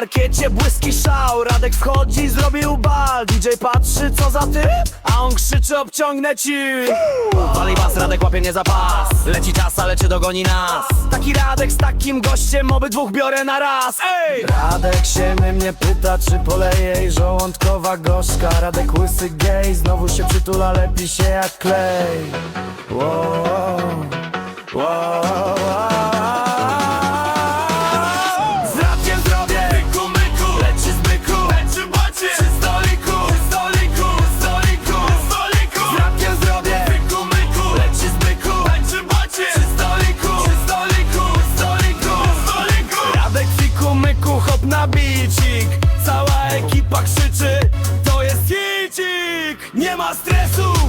parkiecie błyski szał. Radek wchodzi, zrobił bal. DJ patrzy, co za ty? A on krzyczy, obciągnę ci. Wali was, Radek łapie nie za pas. Leci czas, ale czy dogoni nas? Taki Radek z takim gościem, obydwóch biorę na raz. Ej! Radek się mnie pyta, czy poleje jej żołądkowa gorzka. Radek łysy gej, znowu się przytula, lepi się jak klej na bicik. Cała ekipa krzyczy To jest hicik. Nie ma stresu